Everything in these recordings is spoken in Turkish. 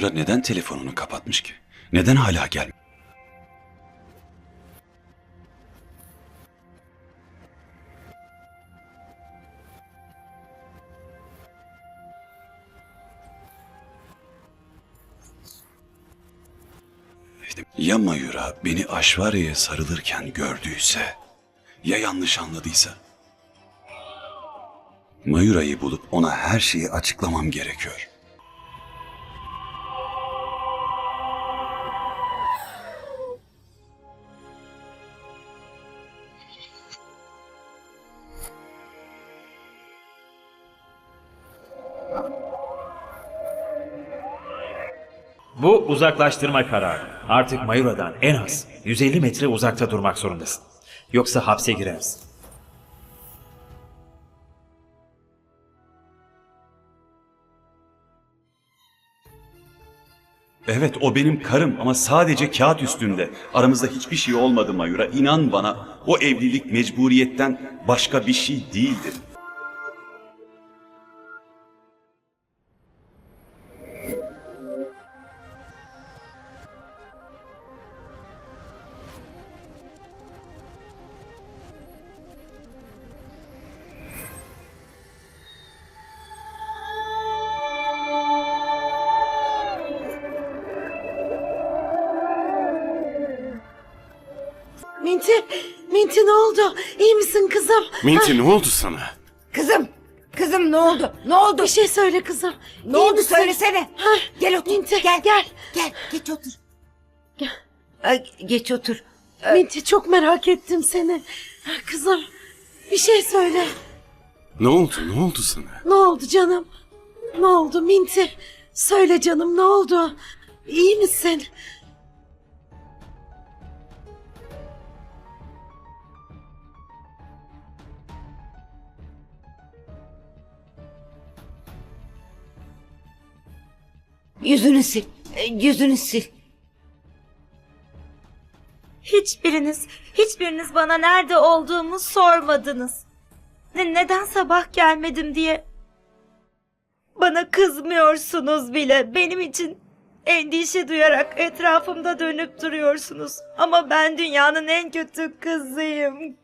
Mayura neden telefonunu kapatmış ki? Neden hala gelmiyor? Ya Mayura beni Aşvarya'ya sarılırken gördüyse, ya yanlış anladıysa? Mayura'yı bulup ona her şeyi açıklamam gerekiyor. Uzaklaştırma kararı. Artık Mayura'dan en az 150 metre uzakta durmak zorundasın. Yoksa hapse girersin. Evet o benim karım ama sadece kağıt üstünde. Aramızda hiçbir şey olmadı Mayura. İnan bana o evlilik mecburiyetten başka bir şey değildir. Minti, Minti ne oldu? İyi misin kızım? Minti ne oldu sana? Kızım, kızım ne oldu? Ne oldu? Bir şey söyle kızım. Ne İyi oldu misin? söylesene. Ha, Gel otur. Minti, gel, gel. Gel, geç otur. Gel. Ay, geç otur. Minti çok merak ettim seni. Kızım bir şey söyle. Ne oldu? Ne oldu sana? Ne oldu canım? Ne oldu Minti? Söyle canım ne oldu? İyi misin? Yüzünü sil. e, Yüzünü sil. Hiçbiriniz, hiçbiriniz bana nerede olduğumu sormadınız. Ne, neden sabah gelmedim diye. Bana kızmıyorsunuz bile. Benim için endişe duyarak etrafımda dönüp duruyorsunuz. Ama ben dünyanın en kötü kızıyım.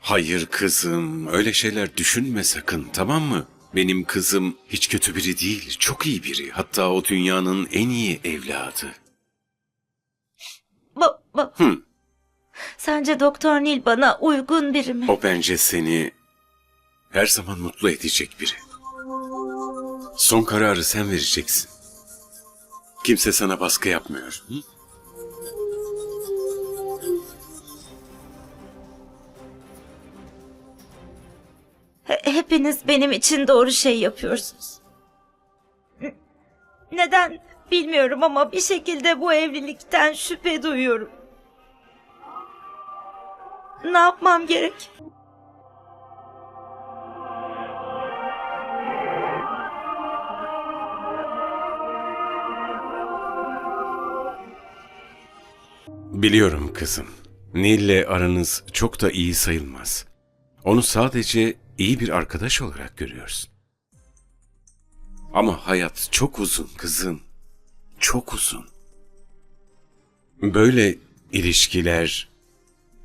Hayır kızım, öyle şeyler düşünme sakın, tamam mı? Benim kızım hiç kötü biri değil, çok iyi biri. Hatta o dünyanın en iyi evladı. Ba, ba- Hı. Sence Doktor Nil bana uygun biri mi? O bence seni her zaman mutlu edecek biri. Son kararı sen vereceksin. Kimse sana baskı yapmıyor. Hı? Hepiniz benim için doğru şey yapıyorsunuz. Neden bilmiyorum ama bir şekilde bu evlilikten şüphe duyuyorum. Ne yapmam gerek? Biliyorum kızım. Nil'le aranız çok da iyi sayılmaz. Onu sadece iyi bir arkadaş olarak görüyorsun. Ama hayat çok uzun kızım. Çok uzun. Böyle ilişkiler,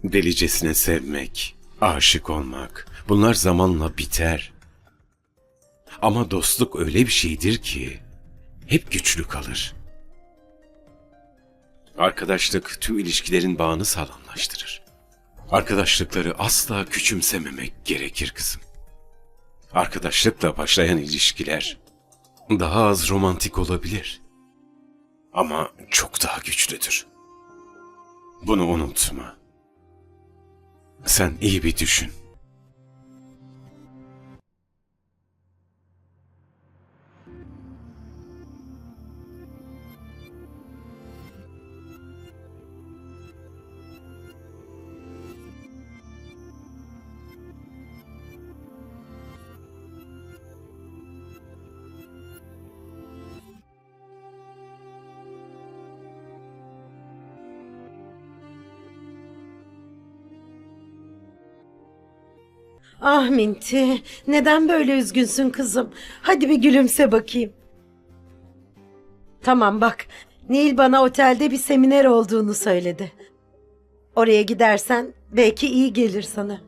delicesine sevmek, aşık olmak, bunlar zamanla biter. Ama dostluk öyle bir şeydir ki hep güçlü kalır. Arkadaşlık tüm ilişkilerin bağını sağlamlaştırır. Arkadaşlıkları asla küçümsememek gerekir kızım. Arkadaşlıkla başlayan ilişkiler daha az romantik olabilir. Ama çok daha güçlüdür. Bunu unutma. Sen iyi bir düşün. Ah Minti neden böyle üzgünsün kızım? Hadi bir gülümse bakayım. Tamam bak. Nil bana otelde bir seminer olduğunu söyledi. Oraya gidersen belki iyi gelir sana.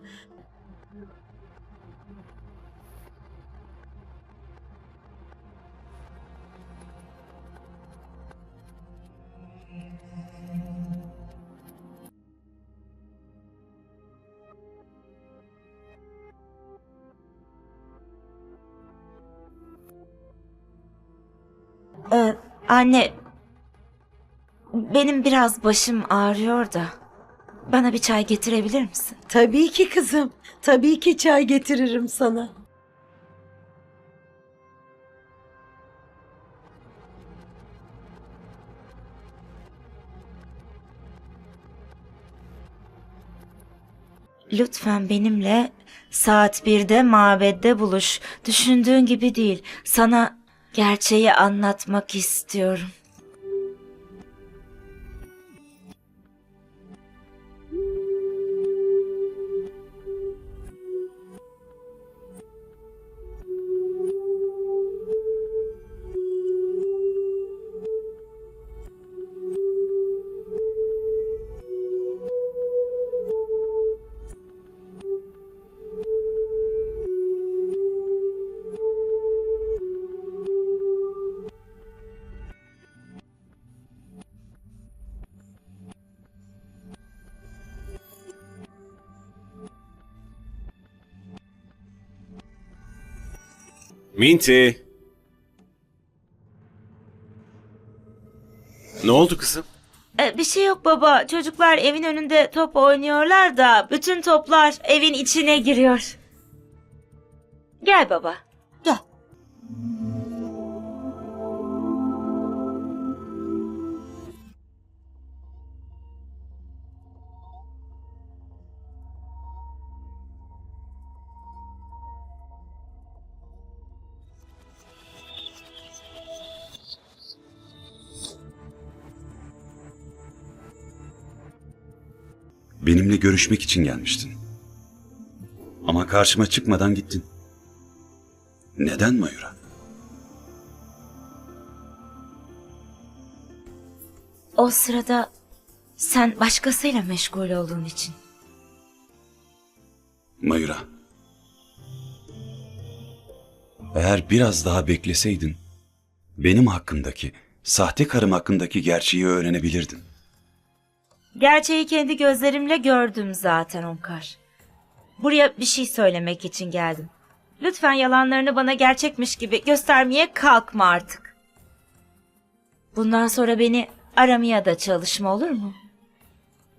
Ee, anne, benim biraz başım ağrıyor da. Bana bir çay getirebilir misin? Tabii ki kızım. Tabii ki çay getiririm sana. Lütfen benimle saat birde mabedde buluş. Düşündüğün gibi değil. Sana gerçeği anlatmak istiyorum. Minty. Ne oldu kızım? Ee, bir şey yok baba. Çocuklar evin önünde top oynuyorlar da bütün toplar evin içine giriyor. Gel baba. Benimle görüşmek için gelmiştin. Ama karşıma çıkmadan gittin. Neden Mayura? O sırada sen başkasıyla meşgul olduğun için. Mayura. Eğer biraz daha bekleseydin, benim hakkımdaki, sahte karım hakkındaki gerçeği öğrenebilirdin. Gerçeği kendi gözlerimle gördüm zaten Omkar. Buraya bir şey söylemek için geldim. Lütfen yalanlarını bana gerçekmiş gibi göstermeye kalkma artık. Bundan sonra beni aramaya da çalışma olur mu?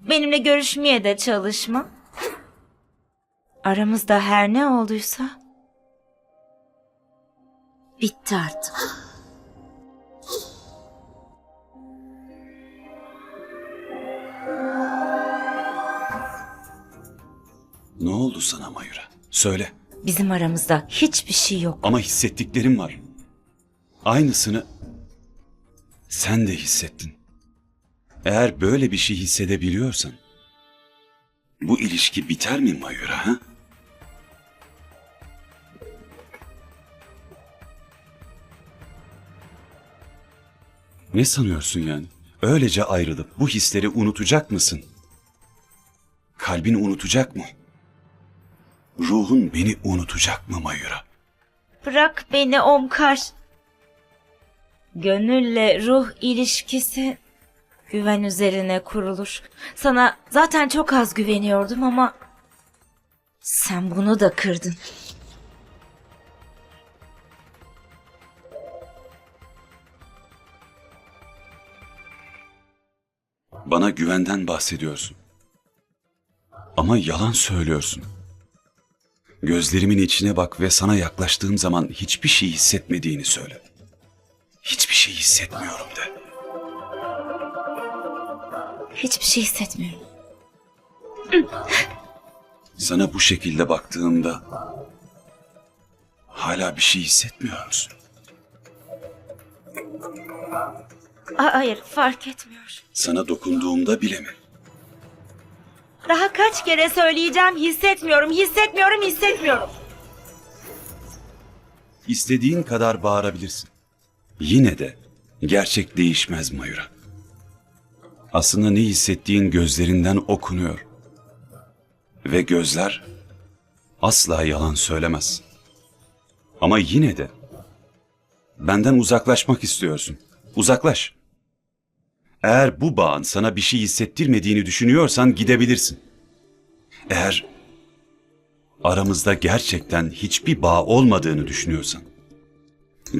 Benimle görüşmeye de çalışma. Aramızda her ne olduysa bitti artık. Ne oldu sana Mayura? Söyle. Bizim aramızda hiçbir şey yok. Ama hissettiklerim var. Aynısını sen de hissettin. Eğer böyle bir şey hissedebiliyorsan bu ilişki biter mi Mayura ha? Ne sanıyorsun yani? Öylece ayrılıp bu hisleri unutacak mısın? Kalbin unutacak mı? Ruhun beni unutacak mı Mayura? Bırak beni Omkar. Gönülle ruh ilişkisi güven üzerine kurulur. Sana zaten çok az güveniyordum ama sen bunu da kırdın. Bana güvenden bahsediyorsun. Ama yalan söylüyorsun. Gözlerimin içine bak ve sana yaklaştığım zaman hiçbir şey hissetmediğini söyle. Hiçbir şey hissetmiyorum de. Hiçbir şey hissetmiyorum. Sana bu şekilde baktığımda hala bir şey hissetmiyor musun? Aa, hayır fark etmiyor. Sana dokunduğumda bile mi? Daha kaç kere söyleyeceğim hissetmiyorum, hissetmiyorum, hissetmiyorum. İstediğin kadar bağırabilirsin. Yine de Gerçek değişmez Mayura. Aslında ne hissettiğin gözlerinden okunuyor. Ve gözler asla yalan söylemez. Ama yine de benden uzaklaşmak istiyorsun. Uzaklaş. Eğer bu bağın sana bir şey hissettirmediğini düşünüyorsan gidebilirsin. Eğer aramızda gerçekten hiçbir bağ olmadığını düşünüyorsan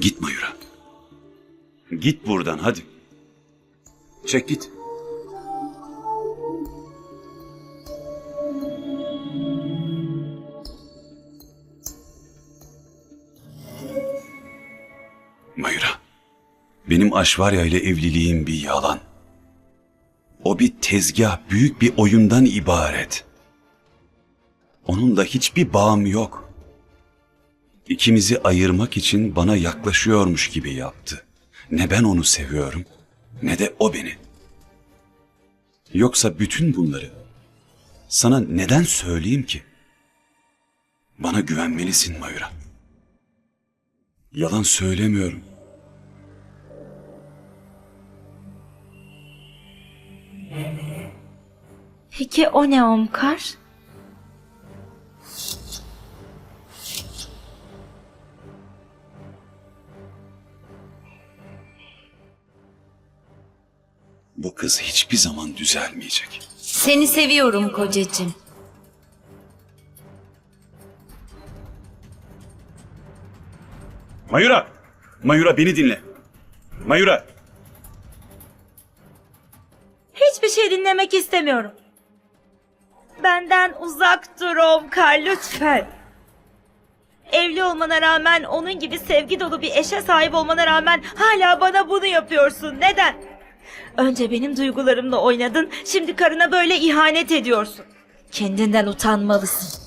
git Mayura. Git buradan hadi. Çek git. Mayura. Benim Aşvarya ile evliliğim bir yalan. O bir tezgah, büyük bir oyundan ibaret. Onunla hiçbir bağım yok. İkimizi ayırmak için bana yaklaşıyormuş gibi yaptı. Ne ben onu seviyorum, ne de o beni. Yoksa bütün bunları sana neden söyleyeyim ki? Bana güvenmelisin Mayura. Yalan söylemiyorum. Peki o ne Omkar? Bu kız hiçbir zaman düzelmeyecek. Seni seviyorum kocacığım. Mayura! Mayura beni dinle. Mayura! Hiçbir şey dinlemek istemiyorum. Benden uzak dur Omkar lütfen. Evli olmana rağmen onun gibi sevgi dolu bir eşe sahip olmana rağmen hala bana bunu yapıyorsun. Neden? Önce benim duygularımla oynadın, şimdi karına böyle ihanet ediyorsun. Kendinden utanmalısın.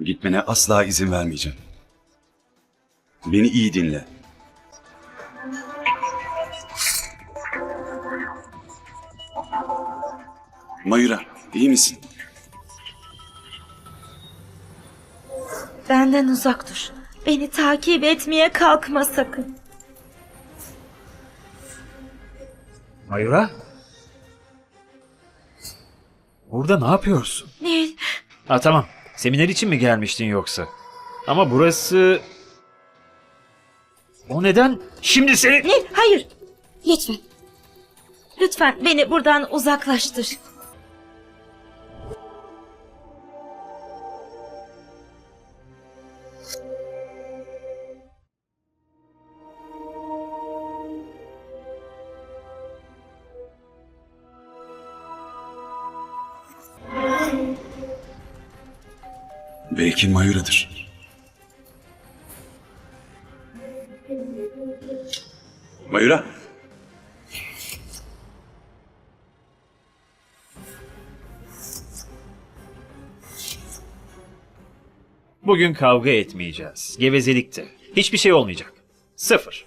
Gitmene asla izin vermeyeceğim. Beni iyi dinle. Mayura, iyi misin? Benden uzak dur. Beni takip etmeye kalkma sakın. Mayura? Burada ne yapıyorsun? Nil, Ha tamam. Seminer için mi gelmiştin yoksa? Ama burası... O neden? Şimdi seni... Nil hayır. Lütfen. Lütfen beni buradan uzaklaştır. Belki Mayura'dır. Mayura! Bugün kavga etmeyeceğiz. Gevezelikte. Hiçbir şey olmayacak. Sıfır.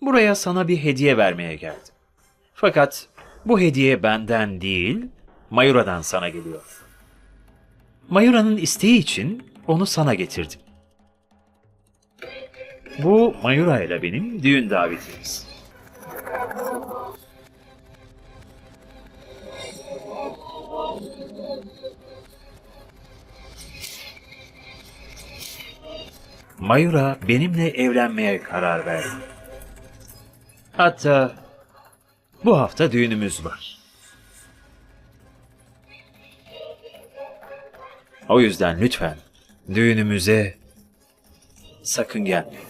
Buraya sana bir hediye vermeye geldim. Fakat bu hediye benden değil, Mayura'dan sana geliyor. Mayura'nın isteği için onu sana getirdim. Bu Mayura ile benim düğün davetimiz. Mayura benimle evlenmeye karar verdi. Hatta bu hafta düğünümüz var. O yüzden lütfen düğünümüze sakın gelmeyin.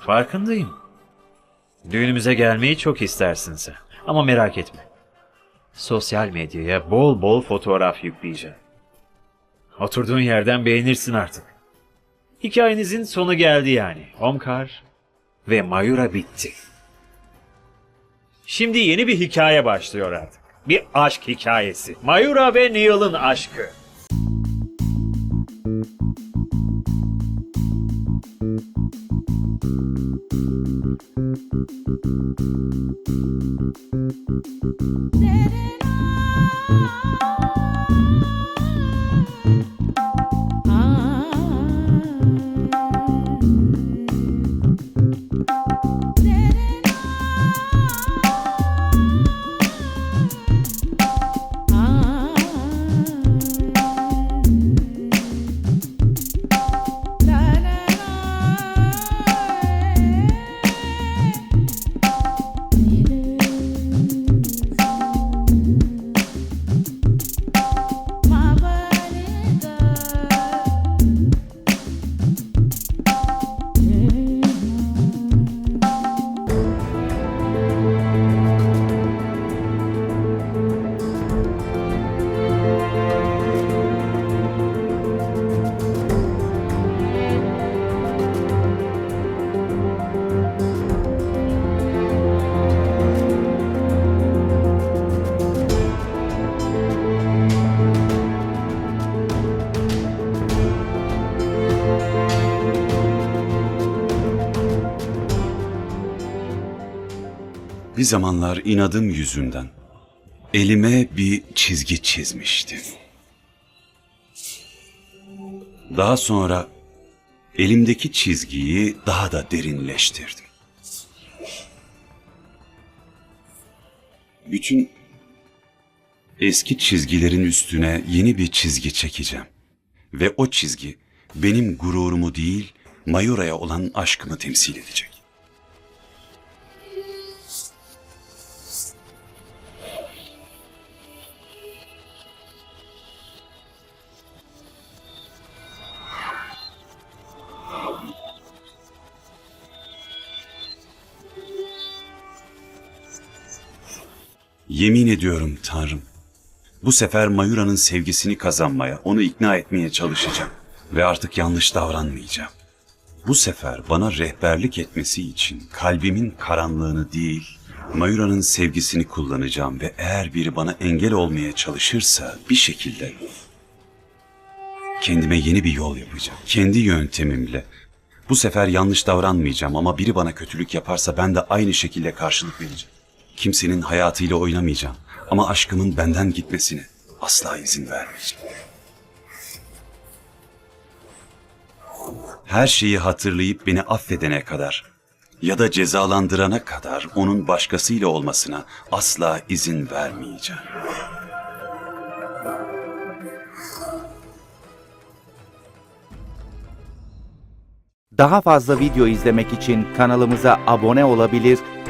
Farkındayım. Düğünümüze gelmeyi çok istersin sen. Ama merak etme. Sosyal medyaya bol bol fotoğraf yükleyeceğim. Oturduğun yerden beğenirsin artık. Hikayenizin sonu geldi yani. Omkar ve Mayura bitti. Şimdi yeni bir hikaye başlıyor artık. Bir aşk hikayesi. Mayura ve Neil'ın aşkı. Bir zamanlar inadım yüzünden elime bir çizgi çizmişti. Daha sonra elimdeki çizgiyi daha da derinleştirdim. Bütün eski çizgilerin üstüne yeni bir çizgi çekeceğim. Ve o çizgi benim gururumu değil, Mayura'ya olan aşkımı temsil edecek. Yemin ediyorum Tanrım. Bu sefer Mayura'nın sevgisini kazanmaya, onu ikna etmeye çalışacağım. Ve artık yanlış davranmayacağım. Bu sefer bana rehberlik etmesi için kalbimin karanlığını değil, Mayura'nın sevgisini kullanacağım ve eğer biri bana engel olmaya çalışırsa bir şekilde kendime yeni bir yol yapacağım. Kendi yöntemimle. Bu sefer yanlış davranmayacağım ama biri bana kötülük yaparsa ben de aynı şekilde karşılık vereceğim. Kimsenin hayatıyla oynamayacağım ama aşkımın benden gitmesine asla izin vermeyeceğim. Her şeyi hatırlayıp beni affedene kadar ya da cezalandırana kadar onun başkasıyla olmasına asla izin vermeyeceğim. Daha fazla video izlemek için kanalımıza abone olabilir,